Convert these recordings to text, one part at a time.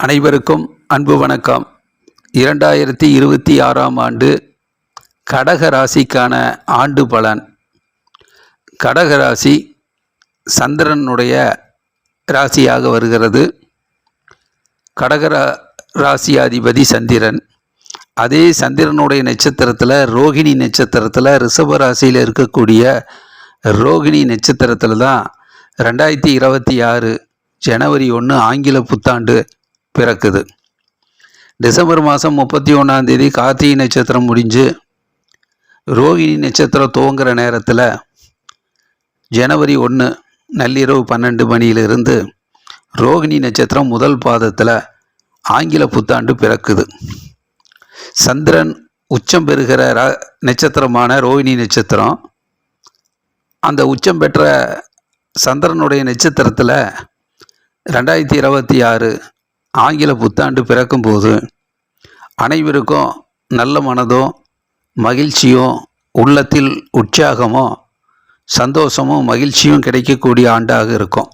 அனைவருக்கும் அன்பு வணக்கம். இரண்டாயிரத்தி இருபத்தி ஆறாம் ஆண்டு கடக ராசிக்கான ஆண்டு பலன். கடக ராசி சந்திரனுடைய ராசியாக வருகிறது. கடக ராசியாதிபதி சந்திரன். அதே சந்திரனுடைய நட்சத்திரத்தில் ரோகிணி நட்சத்திரத்தில் ரிஷப ராசியில் இருக்கக்கூடிய ரோகிணி நட்சத்திரத்தில் தான் ரெண்டாயிரத்தி இருபத்தி ஆறு ஜனவரி ஒன்று ஆங்கில புத்தாண்டு பிறக்குது. டிசம்பர் மாதம் முப்பத்தி ஒன்றாந்தேதி கார்த்திகை நட்சத்திரம் முடிஞ்சு ரோகிணி நட்சத்திரம் துவங்குற நேரத்தில் ஜனவரி ஒன்று நள்ளிரவு பன்னெண்டு மணியிலிருந்து ரோகிணி நட்சத்திரம் முதல் பாதத்தில் ஆங்கில புத்தாண்டு பிறக்குது. சந்திரன் உச்சம் பெறுகிற ர நட்சத்திரமான ரோகிணி நட்சத்திரம் அந்த உச்சம் பெற்ற சந்திரனுடைய நட்சத்திரத்தில் ரெண்டாயிரத்தி இருபத்தி ஆறு ஆங்கில புத்தாண்டு பிறக்கும்போது அனைவருக்கும் நல்ல மனதும் மகிழ்ச்சியும் உள்ளத்தில் உற்சாகமும் சந்தோஷமும் மகிழ்ச்சியும் கிடைக்கக்கூடிய ஆண்டாக இருக்கும்.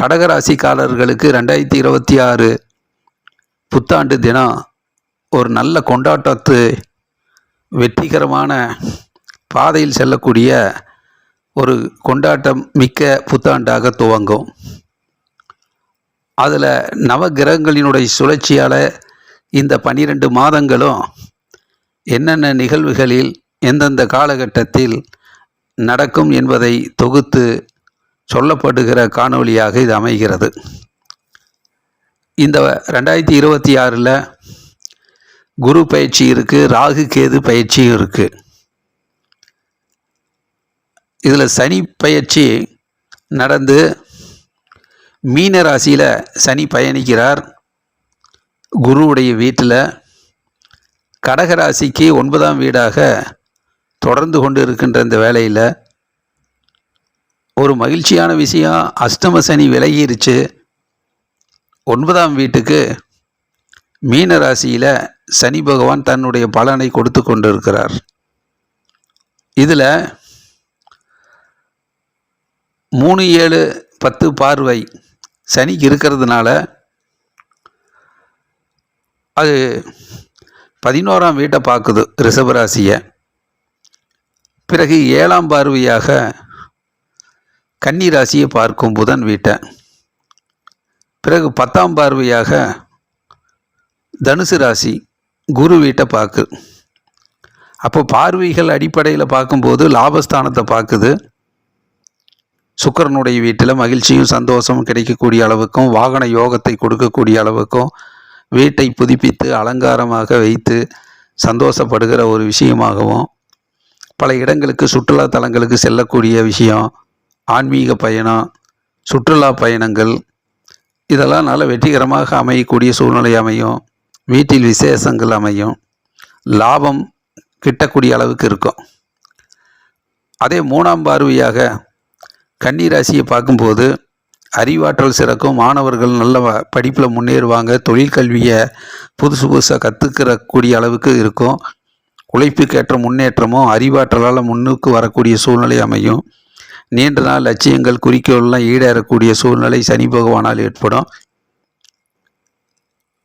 கடகராசிக்காரர்களுக்கு ரெண்டாயிரத்தி இருபத்தி ஆறு புத்தாண்டு தினம் ஒரு நல்ல கொண்டாட்டத்து வெற்றிகரமான பாதையில் செல்லக்கூடிய ஒரு கொண்டாட்டம் மிக்க புத்தாண்டாக துவங்கும். அதில் நவகிரகங்களினுடைய சுழற்சியால் இந்த பனிரெண்டு மாதங்களும் என்னென்ன நிகழ்வுகளில் எந்தெந்த காலகட்டத்தில் நடக்கும் என்பதை தொகுத்து சொல்லப்படுகிற காணொளியாக இது அமைகிறது. இந்த ரெண்டாயிரத்தி இருபத்தி ஆறில் குரு பயிற்சி இருக்குது ராகு கேது பயிற்சியும் இருக்குது இதில் சனி பயிற்சி நடந்து மீன ராசியில் சனி பயணிக்கிறார். குருவுடைய வீட்டில் கடக ராசிக்கு ஒன்பதாம் வீடாக தொடர்ந்து கொண்டு இருக்கின்ற இந்த வேலையில் ஒரு மகிழ்ச்சியான விஷயம். அஷ்டம சனி விலகிருச்சு. ஒன்பதாம் வீட்டுக்கு மீன ராசியில் சனி பகவான் தன்னுடைய பலனை கொடுத்து கொண்டிருக்கிறார். இதில் மூணு ஏழு பத்து பார்வை சனிக்கு இருக்கிறதுனால அது பதினோராம் வீட்டை பார்க்குது ரிஷபராசியை. பிறகு ஏழாம் பார்வையாக கன்னி ராசியை பார்க்கும் புதன் வீட்டை. பிறகு பத்தாம் பார்வையாக தனுசு ராசி குரு வீட்டை பார்க்கு அப்போ பார்வைகள் அடிப்படையில் பார்க்கும்போது லாபஸ்தானத்தை பார்க்குது. சுக்கிரனுடைய வீட்டில் மகிழ்ச்சியும் சந்தோஷமும் கிடைக்கக்கூடிய அளவுக்கும் வாகன யோகத்தை கொடுக்கக்கூடிய அளவுக்கும் வீட்டை புதுப்பித்து அலங்காரமாக வைத்து சந்தோஷப்படுகிற ஒரு விஷயமாகவும் பல இடங்களுக்கு சுற்றுலா தலங்களுக்கு செல்லக்கூடிய விஷயம் ஆன்மீக பயணம் சுற்றுலா பயணங்கள் இதெல்லாம் நல்ல வெற்றிகரமாக அமையக்கூடிய சூழ்நிலை அமையும். வீட்டில் விசேஷங்கள் அமையும். லாபம் கிட்டக்கூடிய அளவுக்கு இருக்கும். அதே மூணாம் பார்வையாக கன்னி ராசியை பார்க்கும்போது அறிவாற்றல் சிறக்கும். மாணவர்கள் நல்ல படிப்பில் முன்னேறுவாங்க. தொழில் கல்வியை புதுசு புதுசாக கற்றுக்கிறக்கூடிய அளவுக்கு இருக்கும். உழைப்புக்கேற்ற முன்னேற்றமும் அறிவாற்றலால் முன்னுக்கு வரக்கூடிய சூழ்நிலை அமையும். நீண்ட நாள் லட்சியங்கள் குறிக்கோள்லாம் ஈடேறக்கூடிய சூழ்நிலை சனி பகவானால் ஏற்படும்.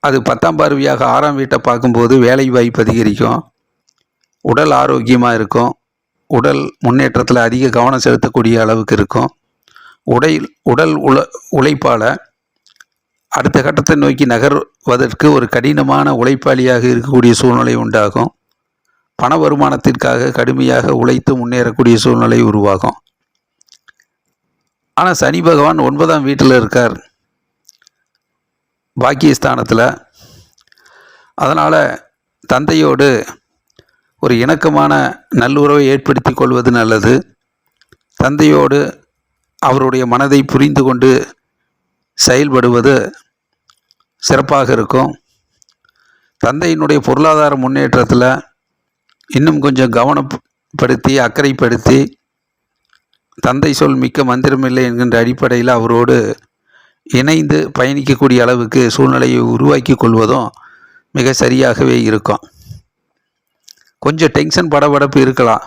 அது பத்தாம் பார்வையாக ஆறாம் வீட்டை பார்க்கும்போது வேலை வாய்ப்பு அதிகரிக்கும். உடல் ஆரோக்கியமாக இருக்கும். உடல் முன்னேற்றத்தில் அதிக கவனம் செலுத்தக்கூடிய அளவுக்கு இருக்கும். உடை உடல் உழ உழைப்பால் அடுத்த கட்டத்தை நோக்கி நகர்வதற்கு ஒரு கடினமான உழைப்பாளியாக இருக்கக்கூடிய சூழ்நிலை உண்டாகும். பண வருமானத்திற்காக கடுமையாக உழைத்து முன்னேறக்கூடிய சூழ்நிலை உருவாகும். ஆனால் சனி பகவான் ஒன்பதாம் வீட்டில் இருக்கார். பாக்கியஸ்தானத்தில். அதனால் தந்தையோடு ஒரு இணக்கமான நல்லுறவை ஏற்படுத்தி கொள்வது நல்லது. தந்தையோடு அவருடைய மனதை புரிந்து கொண்டு செயல்படுவது சிறப்பாக இருக்கும். தந்தையினுடைய பொருளாதார முன்னேற்றத்தில் இன்னும் கொஞ்சம் கவனப்படுத்தி அக்கறைப்படுத்தி தந்தை சொல் மிக்க மந்திரமில்லை என்கின்ற அடிப்படையில் அவரோடு இணைந்து பயணிக்கக்கூடிய அளவுக்கு சூழ்நிலையை உருவாக்கி கொள்வதும் மிக சரியாகவே இருக்கும். கொஞ்சம் டென்ஷன் படபடப்பு இருக்கலாம்.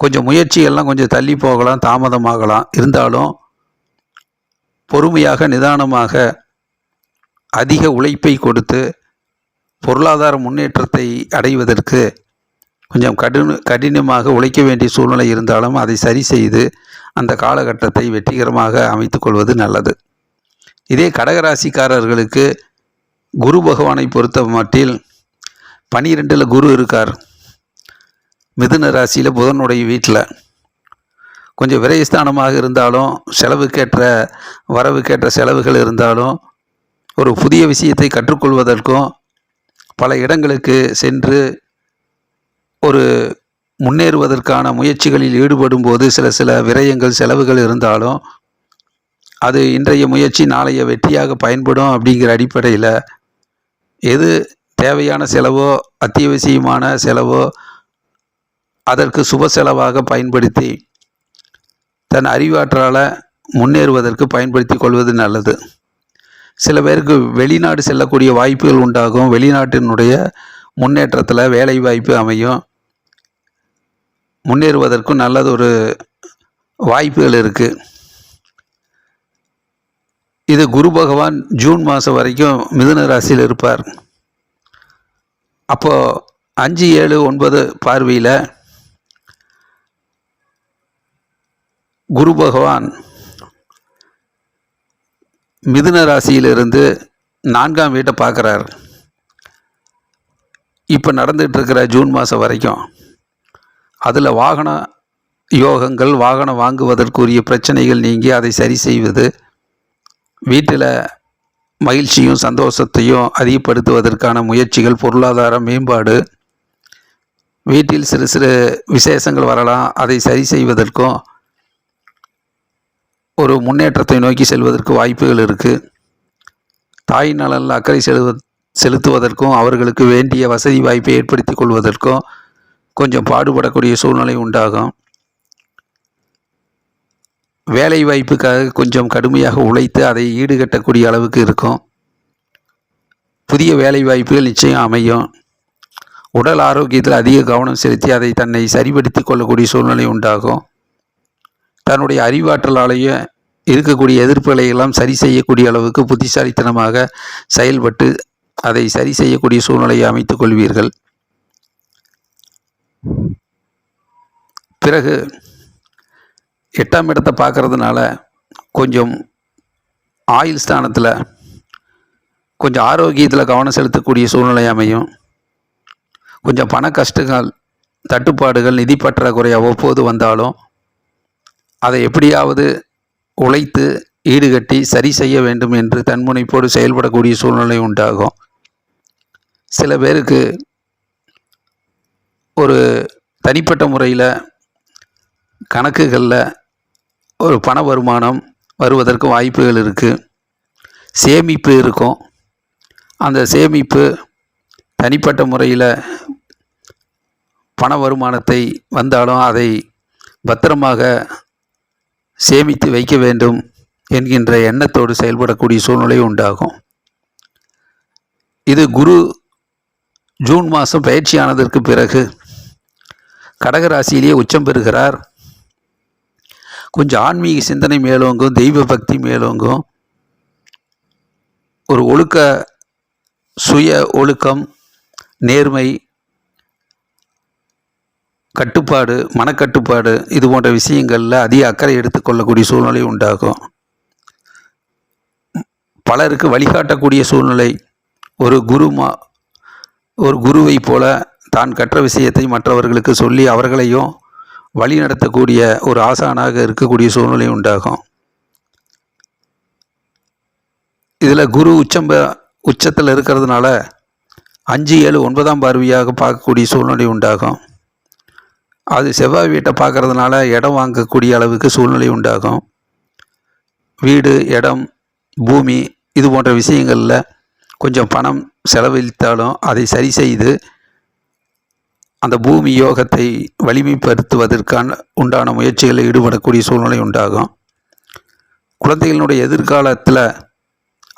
கொஞ்சம் முயற்சியெல்லாம் கொஞ்சம் தள்ளி போகலாம் தாமதமாகலாம். இருந்தாலும் பொறுமையாக நிதானமாக அதிக உழைப்பை கொடுத்து பொருளாதார முன்னேற்றத்தை அடைவதற்கு கொஞ்சம் கடின கடினமாக உழைக்க வேண்டிய சூழ்நிலை இருந்தாலும் அதை சரி செய்து அந்த காலகட்டத்தை வெற்றிகரமாக அமைத்து கொள்வது நல்லது. இதே கடகராசிக்காரர்களுக்கு குரு பகவானை பொறுத்த மட்டில் பனிரெண்டில் குரு இருக்கார். மிதுன ராசியில் புதனுடைய வீட்டில் கொஞ்சம் விரயஸ்தானமாக இருந்தாலும் செலவுக்கேற்ற வரவுக்கேற்ற செலவுகள் இருந்தாலும் ஒரு புதிய விஷயத்தை கற்றுக்கொள்வதற்கும் பல இடங்களுக்கு சென்று ஒரு முன்னேறுவதற்கான முயற்சிகளில் ஈடுபடும் போது சில சில விரயங்கள் செலவுகள் இருந்தாலும் அது இன்றைய முயற்சி நாளைய வெற்றியாக பயன்படும் அப்படிங்கிற அடிப்படையில் எது தேவையான செலவோ அத்தியாவசியமான செலவோ அதற்கு சுப செலவாக பயன்படுத்தி தன் அறிவாற்றலால் முன்னேறுவதற்கு பயன்படுத்தி கொள்வது நல்லது. சில பேருக்கு வெளிநாடு செல்லக்கூடிய வாய்ப்புகள் உண்டாகும். வெளிநாட்டினுடைய முன்னேற்றத்தில் வேலை வாய்ப்பு அமையும். முன்னேறுவதற்கும் நல்லது ஒரு வாய்ப்புகள் இருக்குது இது குரு பகவான் ஜூன் மாதம் வரைக்கும் மிதுன ராசியில் இருப்பார். அப்போது அஞ்சு ஏழு ஒன்பது பார்வையில் குரு பகவான் மிதுன ராசியிலிருந்து நான்காம் வீட்டை பார்க்குறார். இப்போ நடந்துகிட்ருக்கிற இருக்கிற ஜூன் மாதம் வரைக்கும் அதில் வாகன யோகங்கள் வாகனம் வாங்குவதற்குரிய பிரச்சனைகள் நீங்கி அதை சரி செய்வது வீட்டில் மகிழ்ச்சியும் சந்தோஷத்தையும் அதிகப்படுத்துவதற்கான முயற்சிகள் பொருளாதார மேம்பாடு வீட்டில் சிறு சிறு விசேஷங்கள் வரலாம். அதை சரி செய்வதற்கும் ஒரு முன்னேற்றத்தை நோக்கி செல்வதற்கு வாய்ப்புகள் இருக்குது தாய் நலனில் அக்கறை செலுவ செலுத்துவதற்கும் அவர்களுக்கு வேண்டிய வசதி வாய்ப்பை ஏற்படுத்தி கொள்வதற்கும் கொஞ்சம் பாடுபடக்கூடிய சூழ்நிலை உண்டாகும். வேலை வாய்ப்புக்காக கொஞ்சம் கடுமையாக உழைத்து அதை ஈடுகட்டக்கூடிய அளவுக்கு இருக்கும். புதிய வேலை வாய்ப்புகள் நிச்சயம் அமையும். உடல் ஆரோக்கியத்தில் அதிக கவனம் செலுத்தி அதை தன்னை சரிப்படுத்தி கொள்ளக்கூடிய சூழ்நிலை உண்டாகும். தன்னுடைய அறிவாற்றலாலேயே இருக்கக்கூடிய எதிர்ப்புகளை எல்லாம் சரி செய்யக்கூடிய அளவுக்கு புத்திசாலித்தனமாக செயல்பட்டு அதை சரி செய்யக்கூடிய சூழ்நிலையை அமைத்துக் கொள்வீர்கள். பிறகு எட்டாம் இடத்தை பார்க்குறதுனால கொஞ்சம் ஆயுள் ஸ்தானத்தில் கொஞ்சம் ஆரோக்கியத்தில் கவனம் செலுத்தக்கூடிய சூழ்நிலை அமையும். கொஞ்சம் பண கஷ்டங்கள் தட்டுப்பாடுகள் நிதி பற்றாக்குறை அவ்வப்போது வந்தாலும் அதை எப்படியாவது உழைத்து ஈடுகட்டி சரி செய்ய வேண்டும் என்று தன்முனைப்போடு செயல்படக்கூடிய சூழ்நிலை உண்டாகும். சில பேருக்கு ஒரு தனிப்பட்ட முறையில் கணக்குகளில் ஒரு பண வருமானம் வருவதற்கு வாய்ப்புகள் இருக்குது சேமிப்பு இருக்கும். அந்த சேமிப்பு தனிப்பட்ட முறையில் பண வருமானத்தை வந்தாலும் அதை பத்திரமாக சேமித்து வைக்க வேண்டும் என்கின்ற எண்ணத்தோடு செயல்படக்கூடிய சூழ்நிலை உண்டாகும். இது குரு ஜூன் மாதம் பயிற்சியானதற்கு பிறகு கடகராசியிலேயே உச்சம் பெறுகிறார். கொஞ்சம் ஆன்மீக சிந்தனை மேலோங்கும் தெய்வ பக்தி மேலோங்கும் ஒரு ஒழுக்க சுய ஒழுக்கம் நேர்மை கட்டுப்பாடு மனக்கட்டுப்பாடு இது போன்ற விஷயங்களில் அதிக அக்கறை எடுத்துக்கொள்ளக்கூடிய சூழ்நிலை உண்டாகும். பலருக்கு வழிகாட்டக்கூடிய சூழ்நிலை ஒரு குரு மா ஒரு குருவை போல தான் கற்ற விஷயத்தை மற்றவர்களுக்கு சொல்லி அவர்களையும் வழி நடத்தக்கூடிய ஒரு ஆசானாக இருக்கக்கூடிய சூழ்நிலை உண்டாகும். இதில் குரு உச்சம்ப உச்சத்தில் இருக்கிறதுனால அஞ்சு ஏழு ஒன்பதாம் பார்வையாக பார்க்கக்கூடிய சூழ்நிலை உண்டாகும். அது செவ்வாய் வீட்டை பார்க்கறதுனால இடம் வாங்கக்கூடிய அளவுக்கு சூழ்நிலை உண்டாகும். வீடு இடம் பூமி இது போன்ற விஷயங்களில் கொஞ்சம் பணம் செலவழித்தாலும் அதை சரி செய்து அந்த பூமி யோகத்தை வலிமைப்படுத்துவதற்கான உண்டான முயற்சிகளில் ஈடுபடக்கூடிய சூழ்நிலை உண்டாகும். குழந்தைகளினுடைய எதிர்காலத்தில்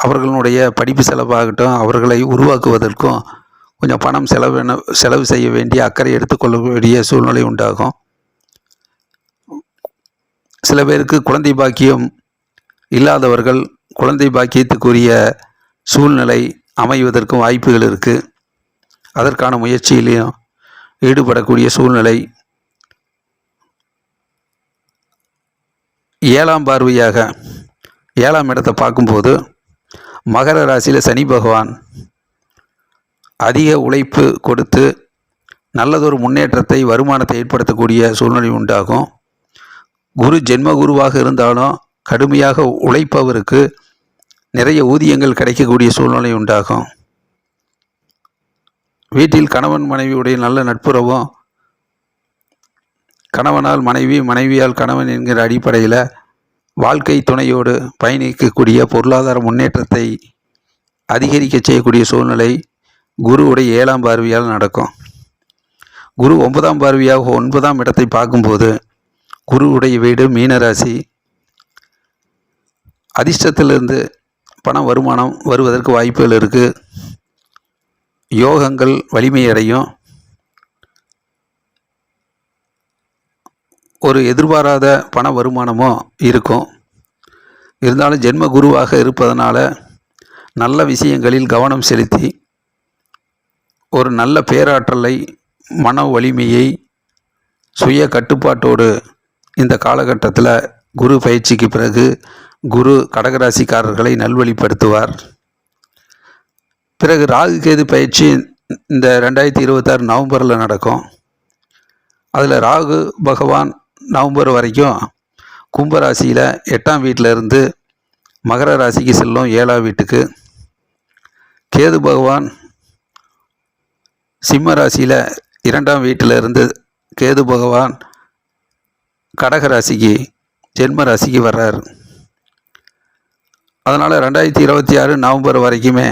அவர்களுடைய படிப்பு செலவாகட்டும் அவர்களை உருவாக்குவதற்கும் கொஞ்சம் பணம் செலவு செலவு செய்ய வேண்டிய அக்கறை எடுத்துக்கொள்ளக்கூடிய சூழ்நிலை உண்டாகும். சில பேருக்கு குழந்தை பாக்கியம் இல்லாதவர்கள் குழந்தை பாக்கியத்துக்குரிய சூழ்நிலை அமைவதற்கும் வாய்ப்புகள் இருக்குது அதற்கான முயற்சியிலையும் ஈடுபடக்கூடிய சூழ்நிலை. ஏழாம் பார்வையாக ஏழாம் இடத்தை பார்க்கும்போது மகர ராசியில் சனி பகவான் அதிக உழைப்பு கொடுத்து நல்லதொரு முன்னேற்றத்தை வருமானத்தை ஏற்படுத்தக்கூடிய சூழ்நிலை உண்டாகும். குரு ஜென்ம குருவாக இருந்தாலும் கடுமையாக உழைப்பவருக்கு நிறைய ஊதியங்கள் கிடைக்கக்கூடிய சூழ்நிலை உண்டாகும். வீட்டில் கணவன் மனைவியுடைய நல்ல நட்புறவும் கணவனால் மனைவி மனைவியால் கணவன் என்கிற அடிப்படையில் வாழ்க்கை துணையோடு பயணிக்கக்கூடிய பொருளாதார முன்னேற்றத்தை அதிகரிக்க செய்யக்கூடிய சூழ்நிலை குருவுடைய ஏழாம் பார்வையால் நடக்கும். குரு ஒன்பதாம் பார்வையாக ஒன்பதாம் இடத்தை பார்க்கும்போது குருவுடைய வீடு மீனராசி. அதிர்ஷ்டத்திலிருந்து பண வருமானம் வருவதற்கு வாய்ப்புகள் இருக்குது யோகங்கள் வலிமையடையும். ஒரு எதிர்பாராத பண வருமானமும் இருக்கும். இருந்தாலும் ஜென்ம குருவாக இருப்பதனால நல்ல விஷயங்களில் கவனம் செலுத்தி ஒரு நல்ல பேராற்றலை மன வலிமையை சுய கட்டுப்பாட்டோடு இந்த காலகட்டத்தில் குரு பயிற்சிக்கு பிறகு குரு கடகராசிக்காரர்களை நல்வழிப்படுத்துவார். பிறகு ராகு கேது பயிற்சி இந்த ரெண்டாயிரத்தி இருபத்தாறு நவம்பரில் நடக்கும். அதில் ராகு பகவான் நவம்பர் வரைக்கும் கும்பராசியில் எட்டாம் வீட்டில் இருந்து மகர ராசிக்கு செல்லும் ஏழாம் வீட்டுக்கு. கேது பகவான் சிம்ம ராசியில் இரண்டாம் வீட்டில் இருந்து கேது பகவான் கடக ராசிக்கு ஜென்ம ராசிக்கு வர்றார். அதனால் ரெண்டாயிரத்தி இருபத்தி ஆறு நவம்பர் வரைக்குமே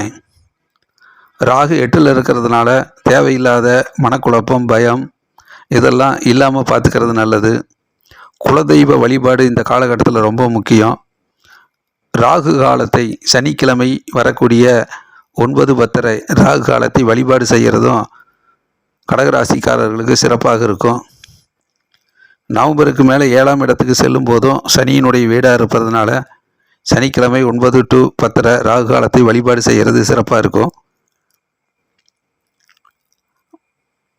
ராகு எட்டில் இருக்கிறதுனால தேவையில்லாத மனக்குழப்பம் பயம் இதெல்லாம் இல்லாமல் பார்த்துக்கிறது நல்லது. குலதெய்வ வழிபாடு இந்த காலகட்டத்தில் ரொம்ப முக்கியம். ராகு காலத்தை சனிக்கிழமை வரக்கூடிய ஒன்பது பத்தரை ராகு காலத்தை வழிபாடு செய்கிறதும் கடகராசிக்காரர்களுக்கு சிறப்பாக இருக்கும். நவம்பருக்கு மேலே ஏழாம் இடத்துக்கு செல்லும் போதும் சனியினுடைய வீடாக இருப்பதுனால சனிக்கிழமை ஒன்பது டு பத்தரை ராகு காலத்தை வழிபாடு செய்கிறது சிறப்பாக இருக்கும்.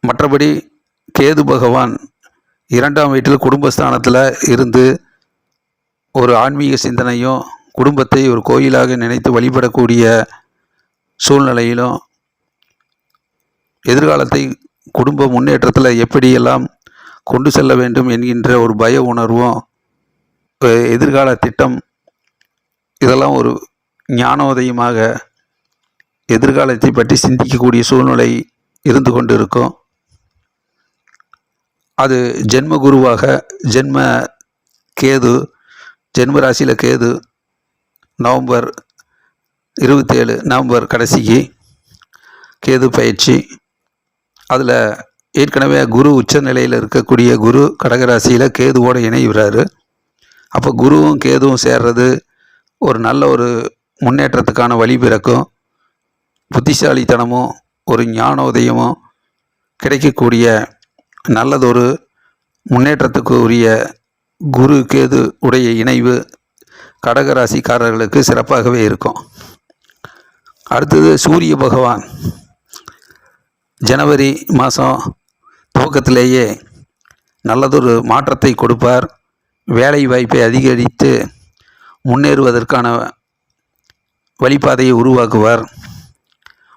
மற்றபடி கேது பகவான் இரண்டாம் வீட்டில் குடும்பஸ்தானத்தில் இருந்து ஒரு ஆன்மீக சிந்தனையும் குடும்பத்தை ஒரு கோயிலாக நினைத்து வழிபடக்கூடிய சூழ்நிலையிலும் எதிர்காலத்தை குடும்ப முன்னேற்றத்தில் எப்படியெல்லாம் கொண்டு செல்ல வேண்டும் என்கின்ற ஒரு பய உணர்வும் எதிர்கால திட்டம் இதெல்லாம் ஒரு ஞானோதயமாக எதிர்காலத்தை பற்றி சிந்திக்கக்கூடிய சூழ்நிலை இருந்து கொண்டு இருக்கும் அது ஜென்ம குருவாக ஜென்ம கேது ஜென்ம ராசியில் கேது நவம்பர் இருபத்தேழு நவம்பர் கடைசிக்கு கேது பயிற்சி. அதில் ஏற்கனவே குரு உச்ச நிலையில் இருக்கக்கூடிய குரு கடகராசியில் கேதுவோடு இணைகிறாரு. அப்போ குருவும் கேதுவும் சேர்றது ஒரு நல்ல ஒரு முன்னேற்றத்துக்கான வழி பிறக்கும். புத்திசாலித்தனமும் ஒரு ஞானோதயமும் கிடைக்கக்கூடிய நல்லதொரு முன்னேற்றத்துக்கு உரிய குரு கேது உடைய இணைவு கடகராசிக்காரர்களுக்கு சிறப்பாகவே இருக்கும். அடுத்தது சூரிய பகவான். ஜனவரி மாதம் துவக்கத்திலேயே நல்லதொரு மாற்றத்தை கொடுப்பார். வேலை வாய்ப்பை அதிகரித்து முன்னேறுவதற்கான வழிபாதையை உருவாக்குவார்.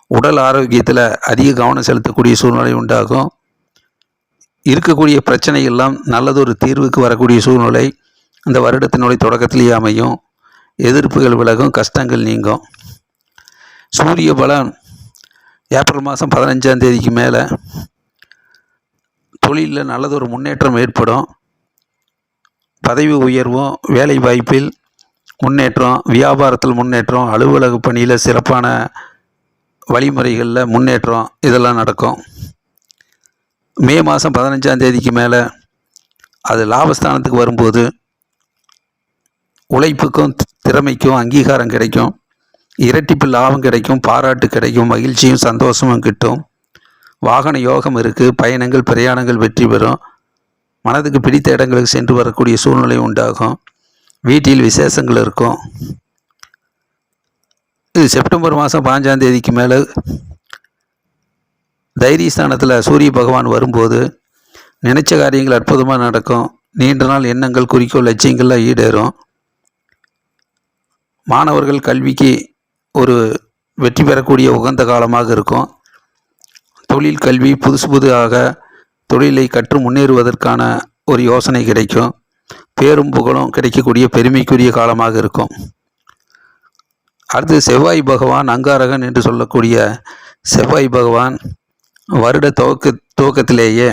உடல் ஆரோக்கியத்தில் அதிக கவனம் செலுத்தக்கூடிய சூழ்நிலை உண்டாகும். இருக்கக்கூடிய பிரச்சனையெல்லாம் நல்லதொரு தீர்வுக்கு வரக்கூடிய சூழ்நிலை இந்த வருடத்தினுடைய தொடக்கத்திலேயே அமையும். எதிர்ப்புகள் விலகும் கஷ்டங்கள் நீங்கும். சூரிய பலன் ஏப்ரல் மாதம் பதினஞ்சாம் தேதிக்கு மேலே தொழிலில் நல்லதொரு முன்னேற்றம் ஏற்படும். பதவி உயர்வும் வேலை வாய்ப்பில் முன்னேற்றம் வியாபாரத்தில் முன்னேற்றம் அலுவலக பணியில் சிறப்பான வழிமுறைகளில் முன்னேற்றம் இதெல்லாம் நடக்கும். மே மாதம் பதினஞ்சாம் தேதிக்கு மேலே அது லாபஸ்தானத்துக்கு வரும்போது உழைப்புக்கும் திறமைக்கும் அங்கீகாரம் கிடைக்கும். இரட்டிப்பு லாபம் கிடைக்கும் பாராட்டு கிடைக்கும் மகிழ்ச்சியும் சந்தோஷமும் கிட்டும். வாகன யோகம் இருக்குது பயணங்கள் பிரயாணங்கள் வெற்றி பெறும். மனதுக்கு பிடித்த இடங்களுக்கு சென்று வரக்கூடிய சூழ்நிலை உண்டாகும். வீட்டில் விசேஷங்கள் இருக்கும். இது செப்டம்பர் மாதம் பாஞ்சாம் தேதிக்கு மேலே தைரியஸ்தானத்தில் சூரிய பகவான் வரும்போது நினைச்ச காரியங்கள் அற்புதமாக நடக்கும். நீண்ட நாள் எண்ணங்கள் குறிக்கோள் லட்சியங்கள்லாம் ஈடேறும். மாணவர்கள் கல்விக்கு ஒரு வெற்றி பெறக்கூடிய உகந்த காலமாக இருக்கும். தொழில் கல்வி புதுசு புதுதாக தொழிலை கற்று முன்னேறுவதற்கான ஒரு யோசனை கிடைக்கும். பேரும் புகழும் கிடைக்கக்கூடிய பெருமைக்குரிய காலமாக இருக்கும். அடுத்து செவ்வாய் பகவான் அங்காரகன் என்று சொல்லக்கூடிய செவ்வாய் பகவான் வருட துவக்க துவக்கத்திலேயே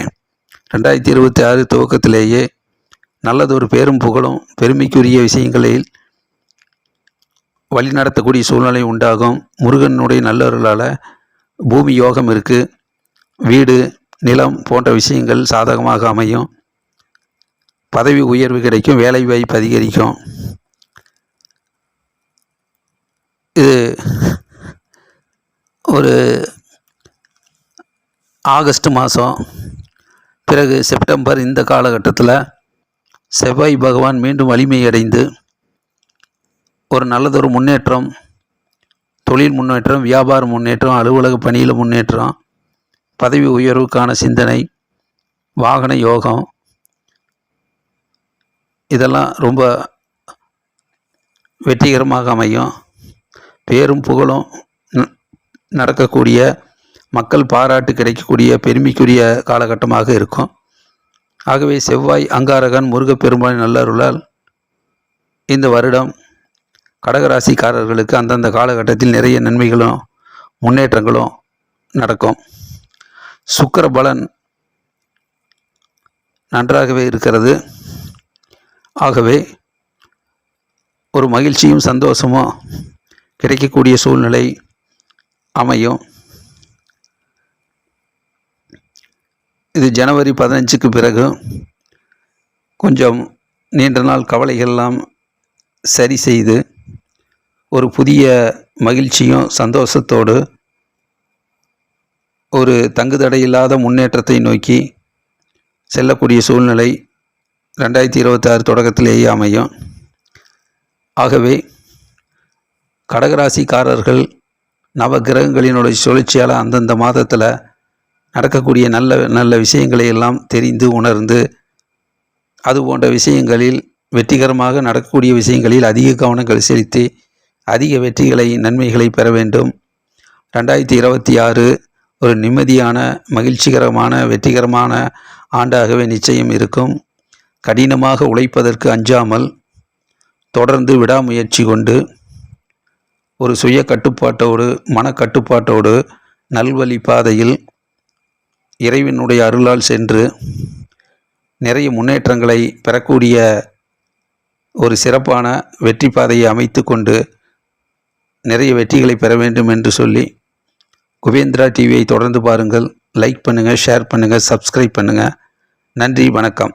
ரெண்டாயிரத்தி இருபத்தி ஆறு துவக்கத்திலேயே நல்லதொரு பேரும் புகழும் பெருமைக்குரிய விஷயங்களில் வழிநடத்தக்கூடிய சூழ்நிலை உண்டாகும். முருகனுடைய நல்லவர்களால் பூமி யோகம் இருக்குது வீடு நிலம் போன்ற விஷயங்கள் சாதகமாக அமையும். பதவி உயர்வு கிடைக்கும் வேலை வாய்ப்பு அதிகரிக்கும். இது ஒரு ஆகஸ்ட் மாதம் பிறகு செப்டம்பர் இந்த காலகட்டத்தில் செவ்வாய் பகவான் மீண்டும் வலிமை அடைந்து ஒரு நல்லதொரு முன்னேற்றம் தொழில் முன்னேற்றம் வியாபார முன்னேற்றம் அலுவலக பணியில் முன்னேற்றம் பதவி உயர்வுக்கான சிந்தனை வாகன யோகம் இதெல்லாம் ரொம்ப வெற்றிகரமாக அமையும். பேரும் புகழும் ந- நடக்கக்கூடிய மக்கள் பாராட்டு கிடைக்கக்கூடிய பெருமைக்குரிய காலகட்டமாக இருக்கும். ஆகவே செவ்வாய் அங்காரகன் முருகப்பெருமானின் நல்லருளால் இந்த வருடம் கடகராசிக்காரர்களுக்கு அந்தந்த காலகட்டத்தில் நிறைய நன்மைகளும் முன்னேற்றங்களும் நடக்கும். சுக்கர பலன் நன்றாகவே இருக்கிறது. ஆகவே ஒரு மகிழ்ச்சியும் சந்தோஷமும் கிடைக்கக்கூடிய சூழ்நிலை அமையும். இது ஜனவரி பதினஞ்சுக்கு பிறகு கொஞ்சம் நீண்ட நாள் கவலைகள்லாம் சரி செய்து ஒரு புதிய மகிழ்ச்சியும் சந்தோஷத்தோடு ஒரு தங்குதடையில்லாத முன்னேற்றத்தை நோக்கி செல்லக்கூடிய சூழ்நிலை ரெண்டாயிரத்தி இருபத்தாறு தொடக்கத்திலேயே அமையும். ஆகவே கடகராசிக்காரர்கள் நவ கிரகங்களினுடைய சுழற்சியால் அந்தந்த மாதத்தில் நடக்கக்கூடிய நல்ல நல்ல விஷயங்களை எல்லாம் தெரிந்து உணர்ந்து அது போன்ற விஷயங்களில் வெற்றிகரமாக நடக்கக்கூடிய விஷயங்களில் அதிக கவனங்கள் செலுத்தி அதிக வெற்றிகளை நன்மைகளை பெற வேண்டும். ரெண்டாயிரத்தி இருபத்தி ஆறு ஒரு நிம்மதியான மகிழ்ச்சிகரமான வெற்றிகரமான ஆண்டாகவே நிச்சயம் இருக்கும். கடினமாக உழைப்பதற்கு அஞ்சாமல் தொடர்ந்து விடாமுயற்சி கொண்டு ஒரு சுய கட்டுப்பாட்டோடு மனக்கட்டுப்பாட்டோடு நல்வழி பாதையில் இறைவனுடைய அருளால் சென்று நிறைய முன்னேற்றங்களை பெறக்கூடிய ஒரு சிறப்பான வெற்றி பாதையை அமைத்து கொண்டு நிறைய வெற்றிகளை பெற வேண்டும் என்று சொல்லி குபேந்திரா டிவியை தொடர்ந்து பாருங்கள். லைக் பண்ணுங்கள் ஷேர் பண்ணுங்கள் சப்ஸ்கிரைப் பண்ணுங்கள் நன்றி வணக்கம்.